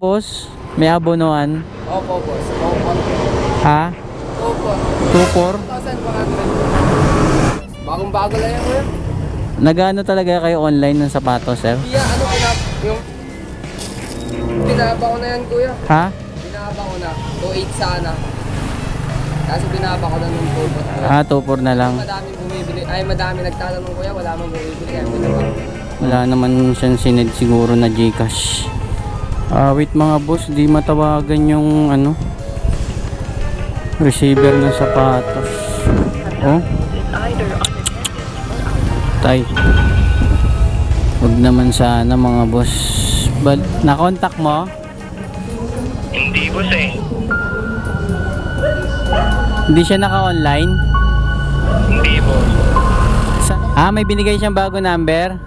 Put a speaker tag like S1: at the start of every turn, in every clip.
S1: Boss, may abonoan.
S2: Opo, boss. Opo.
S1: Ha?
S2: Opo.
S1: 2-4?
S2: 2,400. Bagong bago lang yan, kuya.
S1: Nagano talaga kayo online ng sapatos, sir?
S2: Iya, ano pinap... Yung... Pinaba ko na yan, kuya.
S1: Ha?
S2: Pinaba ko na. 2,800 sana. Kasi pinaba ko na nung 2,400.
S1: Ah, 2-4 na lang.
S2: Madaming bumibili. Ay, madami nagtatanong, kuya. Wala mang bumibili. Kaya ko.
S1: Wala naman siyang sinid siguro na Gcash. Ah, wait mga boss, di matawagan yung ano receiver ng sapatos. Oh. Tay. Wag naman sana mga boss. Bal na-contact mo?
S3: Hindi boss eh.
S1: Hindi siya naka-online?
S3: Hindi boss.
S1: Sa- ah, may binigay siyang bago number?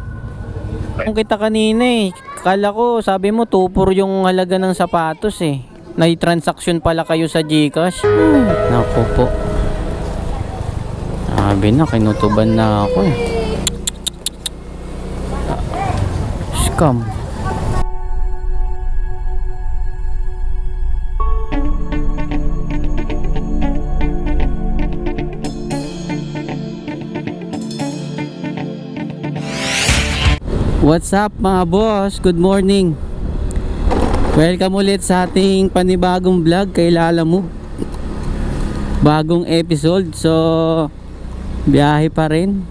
S1: Kung kita kanina eh. Kala ko, sabi mo, 2 yung halaga ng sapatos eh. Nai-transaction pala kayo sa Gcash. Hmm, Naku po. Sabi na, kinutuban na ako eh. Scam. What's up mga boss? Good morning. Welcome ulit sa ating panibagong vlog kay Lala mo. Bagong episode. So, biyahe pa rin.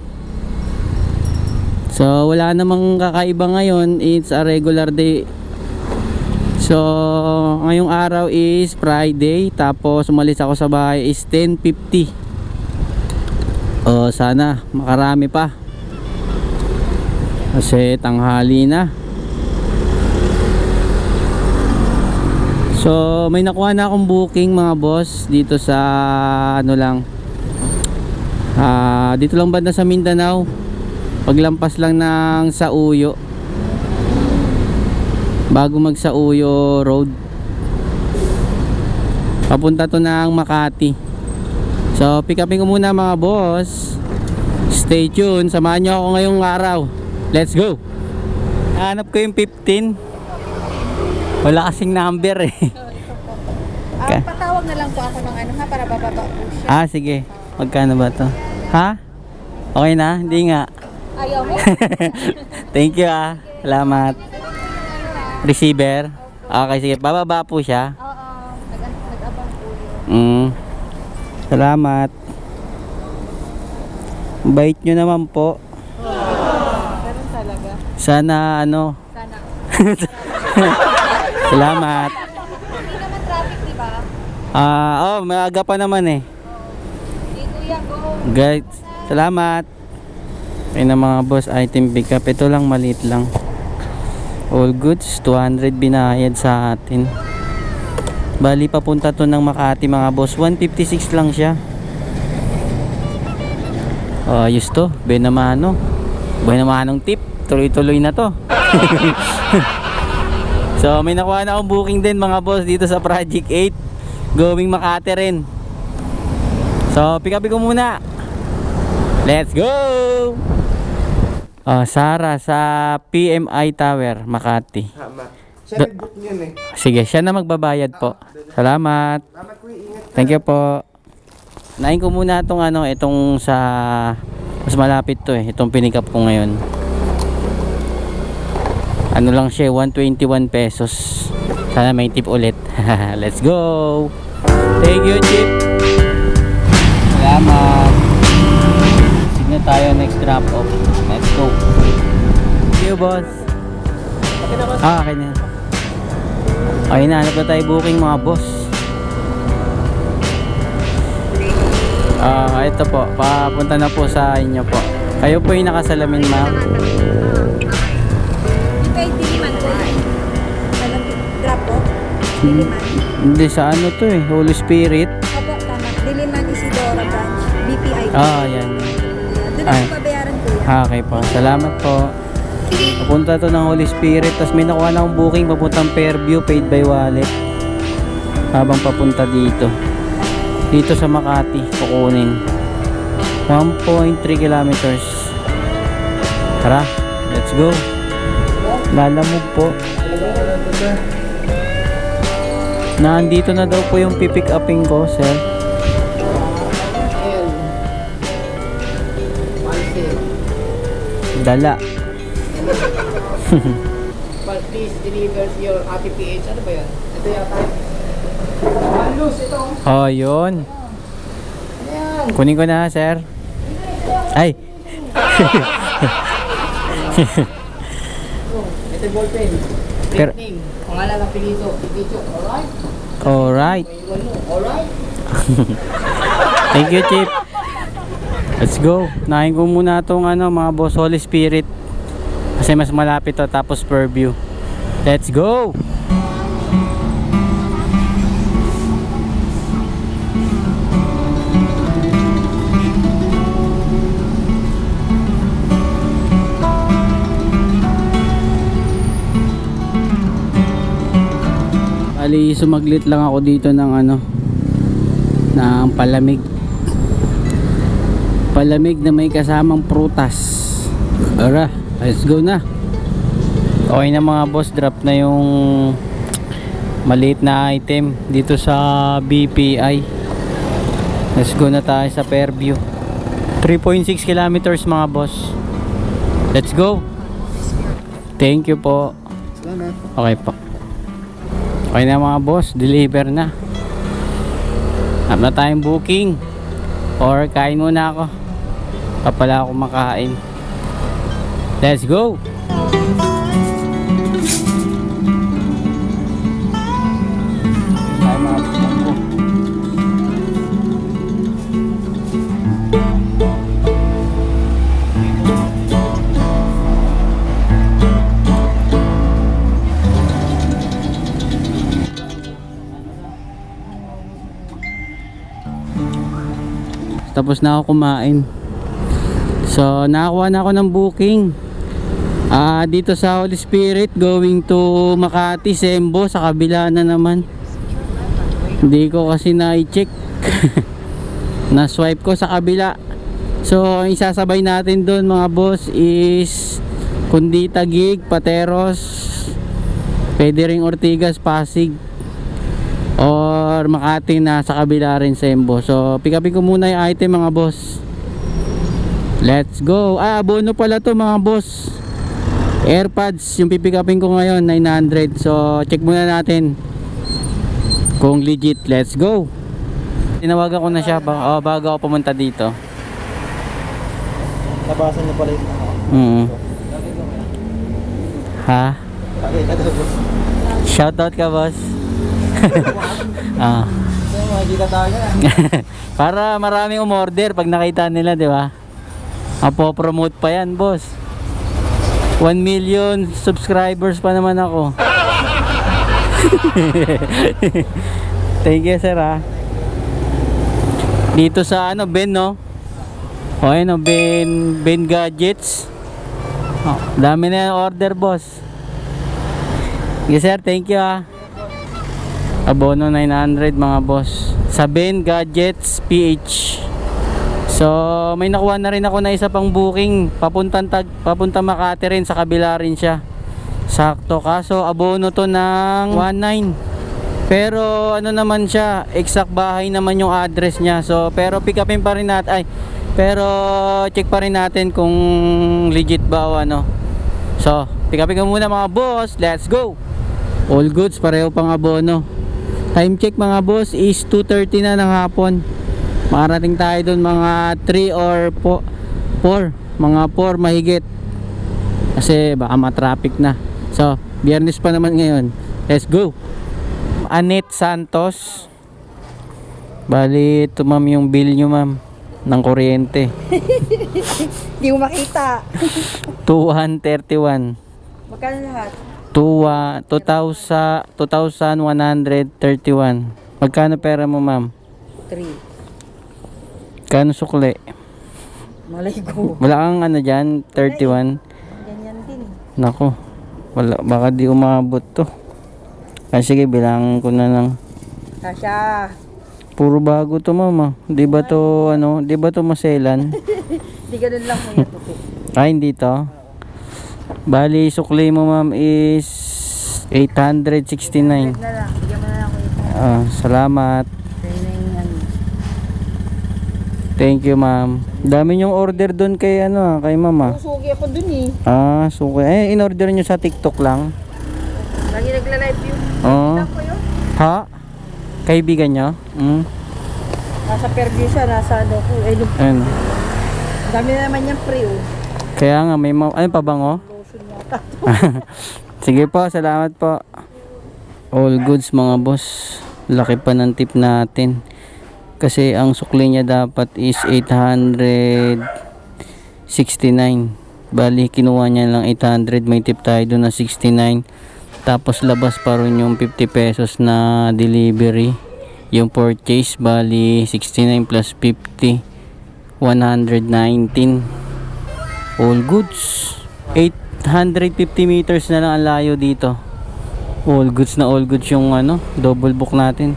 S1: So, wala namang kakaiba ngayon. It's a regular day. So, ngayong araw is Friday. Tapos, umalis ako sa bahay is 10.50. Oh, sana makarami pa. Kasi tanghali na. So, may nakuha na akong booking mga boss dito sa ano lang. Ah, dito lang banda sa Mindanao. Paglampas lang ng Sauyo. Bago mag Sauyo Road. Papunta to ng Makati. So, pick upin ko muna mga boss. Stay tuned. Samahan nyo ako ngayong araw. Let's go! Hanap ko yung 15. Wala kasing number eh.
S4: Ah, patawag na lang po ako ng ano ha para bababa po siya.
S1: ah, sige. Magkano ba to? Ha? Okay na? Hindi nga.
S4: Ayaw mo?
S1: Thank you ah. Salamat. Receiver? Okay, sige. Bababa po siya.
S4: Oo, nag- nag-abang po yun.
S1: Mm. Salamat. Bait nyo naman po. Sana ano.
S4: Sana.
S1: Salamat.
S4: Hindi naman traffic, di ba?
S1: Ah, oh, maaga pa naman eh.
S4: Di kuya, go.
S1: Guys, salamat. Ayun na mga boss, item pick up. Ito lang, maliit lang. All goods, 200 binayad sa atin. Bali, papunta to ng Makati mga boss. 156 lang siya. Oh, ayos to. Benamano. Benamanong tip. Tuloy-tuloy na to. so, may nakuha na akong booking din mga boss dito sa Project 8. Going Makati rin. So, pick up ko muna. Let's go! Ah, Sara sa PMI Tower, Makati.
S2: Tama. Siya nag-book niyan eh.
S1: Sige, siya na magbabayad po. Salamat.
S2: Salamat kuya, ingat.
S1: Thank you po. Nain ko muna itong ano, itong sa mas malapit to eh, itong pinikap ko ngayon. Ano lang siya, 121 pesos. Sana may tip ulit. Let's go! Thank you, Chip! Salamat! Sige tayo next drop off. Let's go! Thank you, boss! Ah, okay na. Okay na, hanap na tayo booking mga boss. Ah, ito po. Papunta na po sa inyo po. Kayo po yung nakasalamin, ma'am.
S4: Diliman.
S1: Hindi, sa ano to eh. Holy Spirit.
S4: Opo, tama. Diliman Isidora Branch. BPI.
S1: Ah, yan.
S4: Doon
S1: ay.
S4: babayaran kuya.
S1: Ah, okay po. Salamat po. Papunta to ng Holy Spirit. Tapos may nakuha na akong booking papuntang Fairview, paid by wallet. Habang papunta dito. Dito sa Makati, kukunin. 1.3 kilometers. Tara, let's go. Lalamog po. Nandito na daw po yung pipick upin ko, sir. Dala.
S2: Please deliver your RTPH. Ano ba yan? Ito yata. Malus, ito.
S1: Oh, yun. Kunin ko na, sir. Ay,
S2: Ito yung ballpen.
S1: Pero-.
S2: Pangalan ng pinito. Pinito. Alright?
S1: Alright. Thank you, Chip. Let's go. Nahin ko muna itong ano, mga boss Holy Spirit. Kasi mas malapit to tapos Purview. Let's go! Bali, sumaglit lang ako dito ng ano, ng palamig. Palamig na may kasamang prutas. Ara, let's go na. Okay na mga boss drop na yung maliit na item dito sa BPI let's go na tayo sa Fairview. 3.6 kilometers mga boss. Let's go. Thank you po. Okay po okay na mga boss deliver na. Hap na tayong booking. Or kain muna ako. Pa pala ako makain. Let's go tapos na ako kumain. So nakakuha na ako ng booking. Ah dito sa Holy Spirit going to Makati Sembo sa kabila na naman. Hindi ko kasi na-check. Na swipe ko sa kabila. So ang isasabay natin doon mga boss is kundi Tagig, Pateros pwede ring Ortigas, Pasig or Makati na sa kabila rin sa Embo. So, pick upin ko muna yung item mga boss. Let's go. Ah, abono pala to mga boss. AirPods, yung pipick upin ko ngayon, 900. So, check muna natin kung legit. Let's go. Tinawagan ko na siya ba- oh, bago ako pumunta dito.
S5: Nabasan niyo pala yung.
S1: Mm. Ha?
S5: Okay, kadalos.
S1: Shoutout ka, boss. ah.
S5: Makikita tayo.
S1: Para maraming umorder pag nakita nila, di ba? Apo-promote pa yan, boss. 1 million subscribers pa naman ako. Thank you, sir, ha. Dito sa ano, Ben, no? O, ayun, no, Ben, Ben Gadgets. Oh, dami na yung order, boss. Yes, sir. Thank you, ha. Abono 900 mga boss. Sa Ben Gadgets PH. So, may nakuha na rin ako na isa pang booking. Papuntang tag, papunta Makati rin sa kabila rin siya. Sakto kaso abono to ng 19. Pero ano naman siya, exact bahay naman yung address niya. So, pero pick upin pa rin natin ay pero check pa rin natin kung legit ba o ano. So, pick upin ko muna mga boss. Let's go. All goods pareho pang abono. Time check mga boss is 2.30 na ng hapon. Makarating tayo doon mga 3 or 4. Mga 4 mahigit. Kasi baka ma-traffic na. So, biyernes pa naman ngayon. Let's go. Anet Santos. Bali, ito ma'am yung bill nyo ma'am. Ng kuryente.
S4: Hindi mo makita.
S1: 231.
S4: Magkano lahat?
S1: Tuwa, 2,000, 2,131. Magkano pera mo ma'am?
S4: 3.
S1: Kano sukli?
S4: Malay ko.
S1: Wala kang ano dyan, 31.
S4: Ganyan din.
S1: Nako, wala, baka di umabot to. Ah, sige, bilangan ko na lang.
S4: Kasha.
S1: Puro bago to mama. Di ba to, ano, di ba to maselan?
S4: Hindi ganun lang mo yan, tupi.
S1: Ay, hindi to. Bali, sukli mo ma'am is 869.
S4: Na lang. Bigyan mo na lang ko ito.
S1: Ah, salamat.
S4: Ano.
S1: Thank you, ma'am. Dami yung order doon kay ano, ah, kay mama.
S4: Susugi ako dun eh.
S1: Ah, so eh in-order nyo sa TikTok lang.
S4: Lagi nagla-live yun.
S1: Oh.
S4: Ako yun.
S1: Ha? Kaibigan nyo? Mm.
S4: Nasa Fairview siya, nasa ano ko. Eh,
S1: Ayun.
S4: dami na naman yung free oh.
S1: Kaya nga may ma- ano pa?
S4: Lotion yata.
S1: Sige po, salamat po. All goods mga boss. Laki pa ng tip natin. Kasi ang sukli niya dapat is 869. Bali, kinuha niya lang 800. May tip tayo doon na 69. Tapos labas pa rin yung 50 pesos na delivery. Yung purchase, bali 69 plus 50. 119. All goods. 850 meters na lang ang layo dito. All goods na all goods yung ano, double book natin.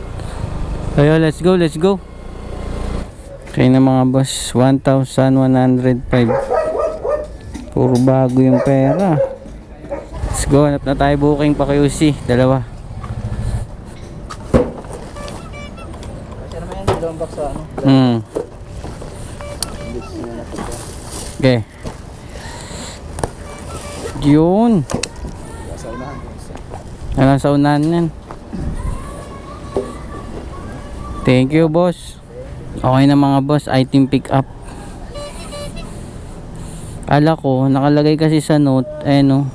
S1: Ayo, let's go, let's go. Okay na mga boss, 1,105. Puro bago yung pera. Let's go, hanap na tayo booking pa QC, dalawa. Hmm. Okay. Yun.
S5: Unahan.
S1: Ano sa unahan yan? Thank you, boss. Okay na mga boss, item pick up. Ala ko, nakalagay kasi sa note, eh no,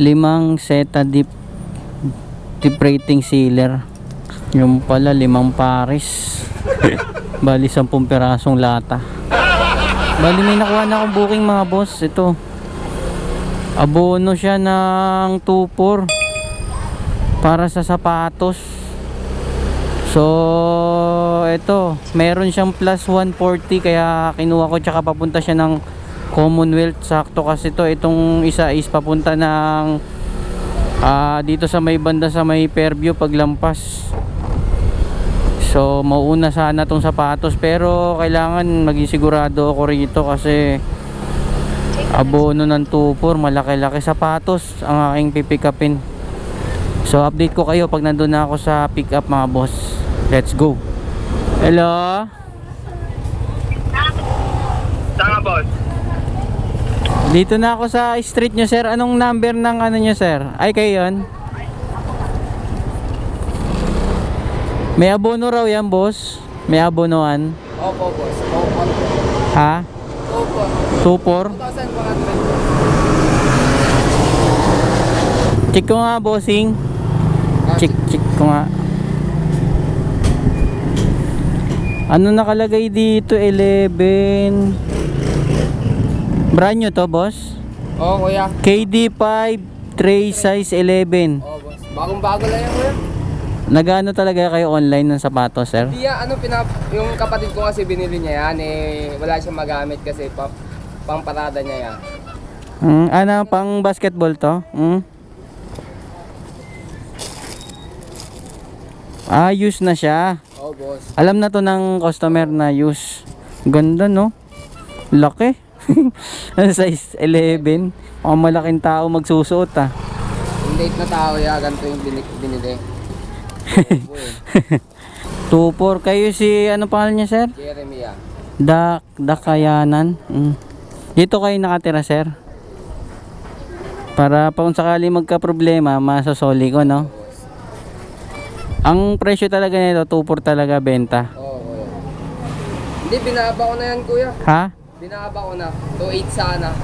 S1: limang seta deep, deep rating sealer. Yung pala, limang pares. Bali, sampung pirasong lata. Bali, may nakuha na akong booking mga boss. Ito. Abono siya ng 2-4 para sa sapatos. So, ito, meron siyang plus 140 kaya kinuha ko tsaka papunta siya ng Commonwealth. Sakto kasi to itong isa is papunta ng ah, dito sa may banda sa may Fairview paglampas. So, mauna sana tong sapatos pero kailangan maging sigurado ako rito kasi abono ng 2-4 malaki-laki sapatos ang aking pipick upin. So update ko kayo pag nandun na ako sa pick up mga boss. Let's go. Hello?
S3: Saan nga, boss?
S1: Dito na ako sa street nyo sir. Anong number ng ano nyo sir? Ay kayo yun? May abono raw yan boss. May abonoan.
S2: Opo, boss. Opo.
S1: Ha?
S2: Opo.
S1: 2-4? Check ko nga bossing.
S2: Ah,
S1: Check, check ko nga. Ano nakalagay dito? 11. Brand nyo to, boss?
S2: Oo, kuya.
S1: KD5 tray size 11.
S2: Oo, boss. Bagong-bago lang yan, kuya.
S1: Nagano talaga kayo online ng sapatos, sir?
S2: Hindi yan, ano, pinap yung kapatid ko kasi binili niya yan, eh, wala siyang magamit kasi pa pang parada niya yan.
S1: Hmm, ano, pang basketball to? Hmm? Ah, use na siya.
S2: Oo, boss.
S1: Alam na to ng customer na use. Ganda, no? Laki. Size 11. Mukhang malaking tao magsusuot, ah.
S2: Yung date na tao ya, ganito yung binili. binili.
S1: 2-4. Kayo si, ano pangalan niya, sir?
S2: Jeremy.
S1: Dak, Dakayanan. Mm. Dito kayo nakatira, sir? Para pa kung sakali magka-problema, masasoli ko, no? Ang presyo talaga nito, 2-4 talaga benta.
S2: Oo, kuya. Hindi, binaba ko na yan, kuya.
S1: Ha?
S2: Binaba ko na. 2.8 sana.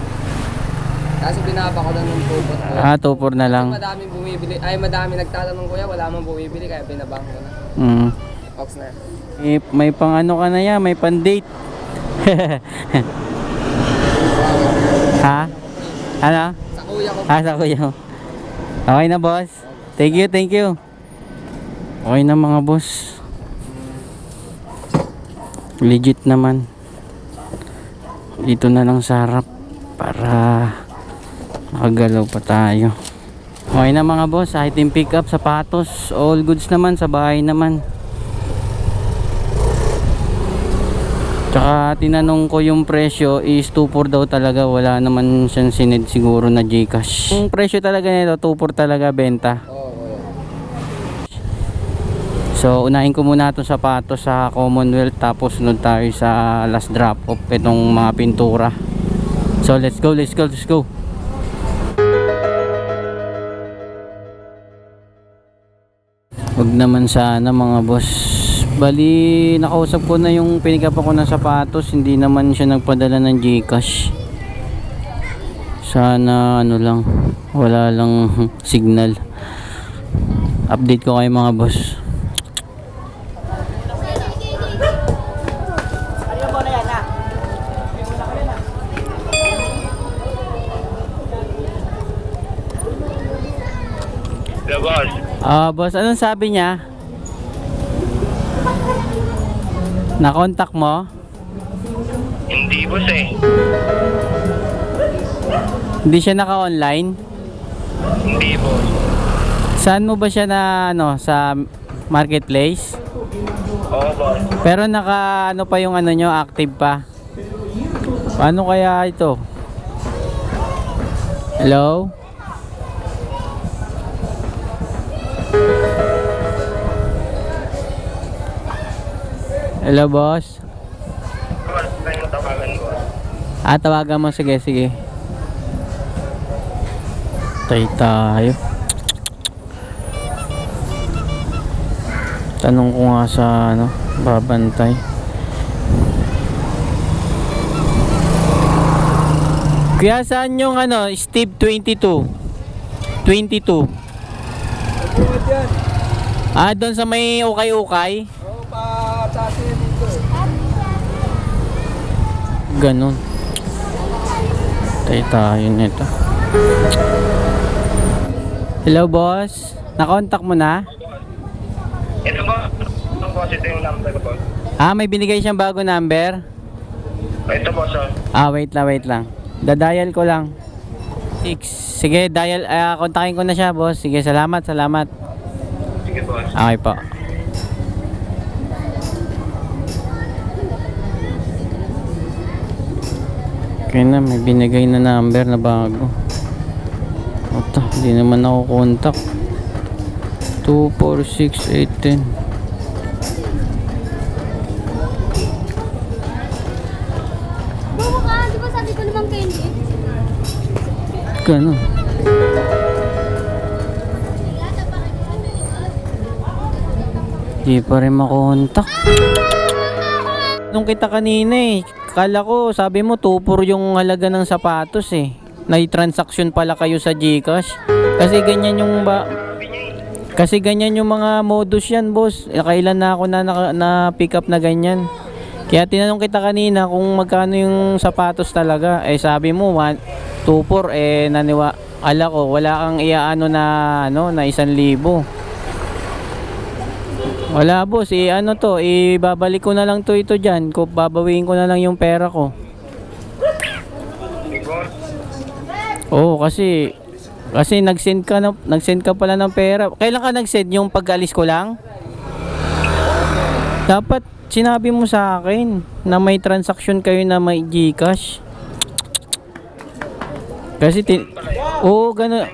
S2: Kasi binaba ko na ng 2.4 kuya.
S1: Ah, 2-4 na lang.
S2: Kasi madaming bumibili. Ay, madami nagtatanong kuya. Wala mang bumibili kaya binaba ko na.
S1: Mm.
S2: Ox na.
S1: May, may pang ano ka na yan, may pang date. ha? Ano?
S2: Sa kuya ko.
S1: Ah, sa kuya. Okay na, boss. Thank you, thank you. Okay na mga boss. Legit naman. Dito na lang sa harap para makagalaw pa tayo. Okay na mga boss, item pick up, sapatos, all goods naman sa bahay naman. Tsaka tinanong ko yung presyo is 2.4 daw talaga. Wala naman siyang sinid siguro na Gcash. Yung presyo talaga nito 2.4 talaga benta. So, unahin ko muna itong sapatos sa Commonwealth tapos sunod tayo sa last drop off itong mga pintura. So, let's go, let's go, let's go. Wag naman sana mga boss. Bali, nakausap ko na yung pinikapan ko ng sapatos. Hindi naman siya nagpadala ng Gcash. Sana ano lang, wala lang signal. Update ko kayo mga boss.
S3: Boss.
S1: Ah, boss, anong sabi niya? Na-contact mo?
S3: Hindi, boss eh.
S1: Hindi siya naka-online?
S3: Hindi, boss.
S1: Saan mo ba siya na ano sa marketplace?
S3: Oo, boss.
S1: Pero naka ano pa yung ano nyo, active pa. Paano kaya ito? Hello? Hello boss?
S3: Boss, tayo tawagan, boss.
S1: Ah, tawagan mo. Sige, sige. Tay tayo. Tanong ko nga sa ano, babantay. Kuya, saan yung ano, Steve 22? 22. Ah, doon sa may ukay-ukay?
S5: Oo, pa sa atin dito.
S1: Ganon. Tay tayo nito. Hello, boss. Nakontak mo na?
S3: Ito, boss. Ito, boss. Ito yung number ko, boss.
S1: Ah, may binigay siyang bago number?
S3: Ito, boss, oh.
S1: Ah, wait lang, wait lang. Dadial ko lang. Six. Sige, dial, ah, kontakin ko na siya, boss. Sige, salamat, salamat.
S3: Sige, boss.
S1: Okay po. Okay na, may binigay na number na bago. Ito, hindi naman ako contact. 246810.
S6: Bawa ka, di ba sabi ko naman candy?
S1: Ganon. Di pa rin makontak. Nung kita kanina eh, kala ko sabi mo 2 yung halaga ng sapatos eh. Nai-transaction pala kayo sa GCash. Kasi ganyan yung ba kasi ganyan yung mga modus yan, boss. Eh, Kailan na ako na, na, na pick up na ganyan. Kaya tinanong kita kanina kung magkano yung sapatos talaga. Eh sabi mo 1 2 eh naniwa ala ko wala kang iaano na ano na isang libo. Wala boss, eh ano to, ibabalik ko na lang to ito diyan. Ko babawiin ko na lang yung pera ko. Oo, kasi kasi nag-send ka na, nag-send ka pala ng pera. Kailan ka nag-send yung pag-alis ko lang? Dapat sinabi mo sa akin na may transaction kayo na may GCash. Kasi tin Oo, gano'n.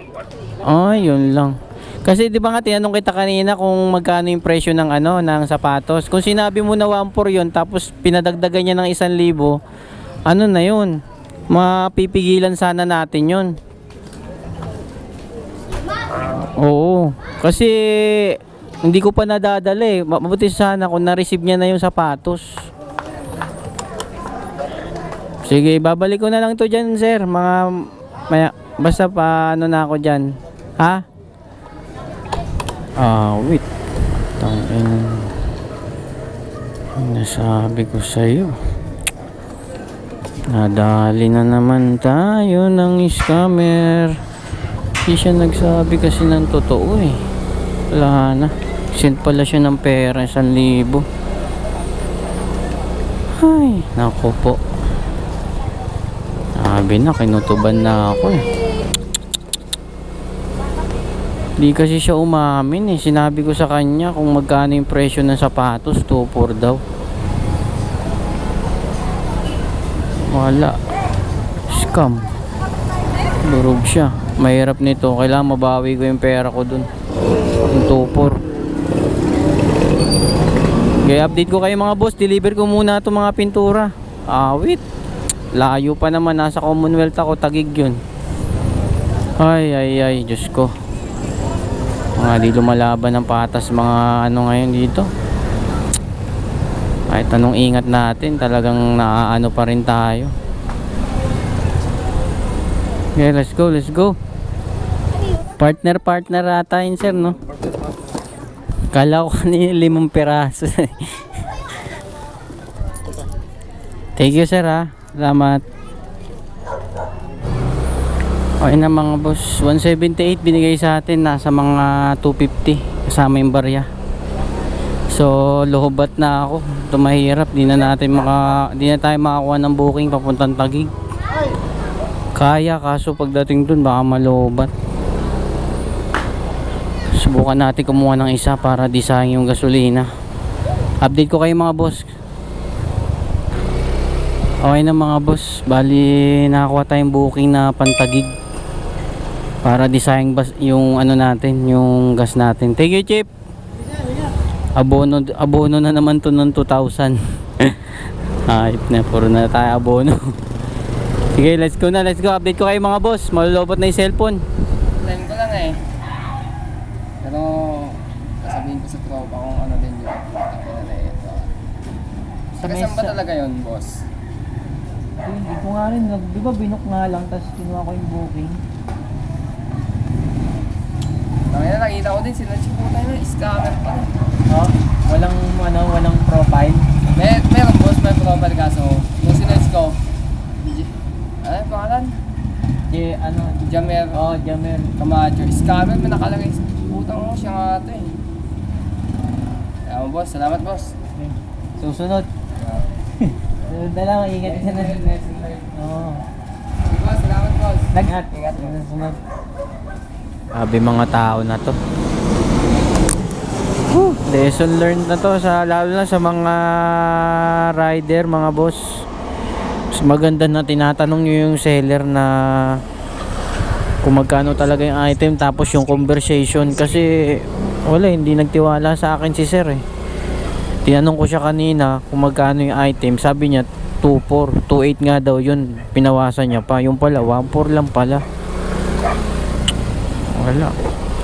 S1: Ah, yun lang. Kasi 'di ba nga tinanong kita kanina kung magkano yung presyo ng ano ng sapatos. Kung sinabi mo na 1 for 'yon tapos pinadagdagan niya ng 1,000, ano na 'yun? Mapipigilan sana natin 'yon. Oo. Kasi hindi ko pa nadadala eh. Ma- Mabuti sana kung na-receive niya na yung sapatos. Sige, babalik ko na lang to dyan, sir. Mga, maya, basta pa, ano na ako dyan. Ha? Ah, wait. Tangin. Nasabi ko sa'yo. Nadali na naman tayo ng scammer. Hindi siya nagsabi kasi ng totoo eh. Wala na. Send pala siya ng pera, isang libo. Ay, nako po. Sabi na, kinutuban na ako eh. Di kasi siya umamin eh. Sinabi ko sa kanya kung magkano yung presyo ng sapatos, 2-4 daw. Wala. Scam. Durog siya. Mahirap nito. Kailangan mabawi ko yung pera ko dun. Yung 2-4. Kaya update ko kayo mga boss, deliver ko muna itong mga pintura. Wait. Layo pa naman, nasa Commonwealth ako, tagig yun. Ay, ay, ay, Diyos ko. Mga di lumalaban ng patas mga ano ngayon dito. Kahit anong ingat natin, talagang naaano pa rin tayo. Okay, let's go, let's go. Partner, partner ata yun, sir, no? Kala ko kanina limang peraso. Thank you, sir, ha. Salamat. Okay na mga boss, 178 binigay sa atin, nasa mga 250 kasama yung barya. So, lohobat na ako. Ito mahirap, di na natin maka, di na tayo makakuha ng booking papuntang Tagig. Kaya, kaso pagdating dun baka malobat. Subukan natin kumuha ng isa para di sayang yung gasolina. Update ko kayo mga boss. Okay na mga boss, bali nakakuha tayong booking na pantagig para di sayang bas yung ano natin, yung gas natin. Thank you, Chip. Abono abono na naman to ng 2,000. Ayop na, puro na tayo abono. Sige, let's go na, let's go. Update ko kayo mga boss. Malulobot na yung cellphone.
S2: Plan ko lang eh. Pero, sasabihin ko sa tropa kung ano din yun. Tapos na ito.
S1: Sa
S2: Taga saan ba talaga yun, boss?
S1: Hindi ko nga rin, di ba binok nga lang, tapos kinuha ko yung booking.
S2: Tangina, nakita ko din sila chiputa na scammer pa rin.
S1: Oh, walang ano, walang profile.
S2: May, meron boss, may profile kaso. Nung sinerge ko, ano yung pangalan?
S1: J, ano,
S2: Jamer
S1: oh, Jamer.
S2: Camacho. Scammer, may nakalagay putang mo siya nga ito eh. Mo boss, salamat boss.
S1: Susunod. Susunod na lang, ingat ka na. Oo.
S2: Boss, salamat boss.
S1: Nag-at.
S2: Ingat boss.
S1: Susunod. Sabi mga tao na to. Whew, lesson learned na to sa lalo na sa mga rider, mga boss. Mas maganda na tinatanong nyo yung seller na kung magkano talaga yung item tapos yung conversation kasi wala hindi nagtiwala sa akin si sir eh. Tinanong ko siya kanina kung magkano yung item, sabi niya 2.4, 2.8 nga daw yun, pinawasan niya pa. Yung pala, 1.4 lang pala. Wala.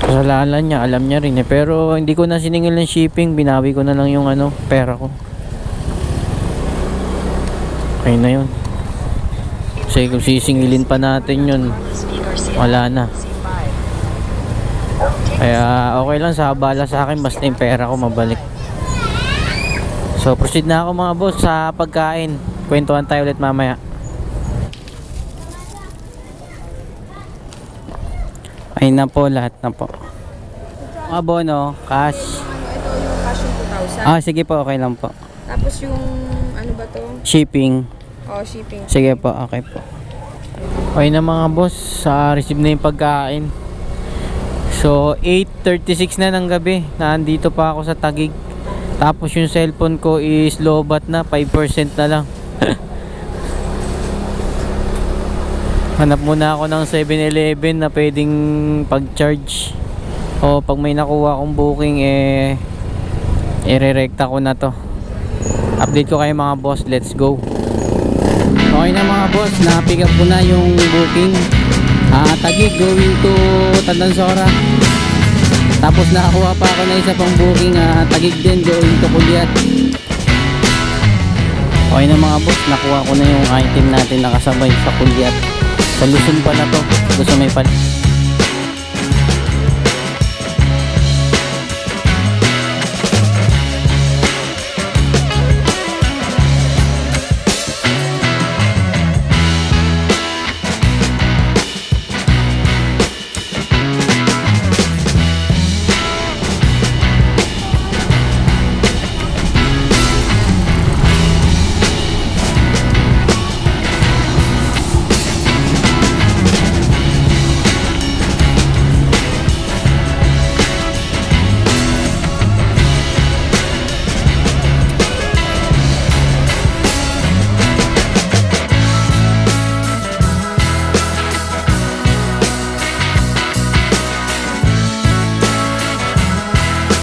S1: Kasalanan niya, alam niya rin eh. Pero hindi ko na siningil ng shipping, binawi ko na lang yung ano, pera ko. Okay na yun. Kasi kung sisingilin pa natin yun, wala na. Kaya okay lang sa abala sa akin, basta yung pera ko mabalik. So proceed na ako mga boss sa pagkain. Kwentuhan tayo ulit mamaya. Ay na po, lahat na po. Abono, cash.
S4: Ito yung cash yung 2,000.
S1: Ah, sige po, okay lang po.
S4: Tapos yung ano ba to?
S1: Shipping.
S4: Oh, shipping.
S1: Sige po, okay po. Okay na mga boss, sa receive na yung pagkain. So, 8.36 na ng gabi. Nandito pa ako sa Tagig. Tapos yung cellphone ko is lobat na, 5% na lang. Hanap muna ako ng 7-Eleven na pwedeng pag-charge. O pag may nakuha akong booking, eh, ire-recta ko na to. Update ko kayo mga boss, let's go. Okay na mga boss, na-pick up ko na yung booking. Ah, Tagig going to Tandansora. Tapos nakakuha pa ako ng isa pang booking, ah, Tagig din going to Kulyat. Okay na mga boss, nakuha ko na yung item natin nakasabay sa Kulyat. Sa Luzon pa na to, gusto may pal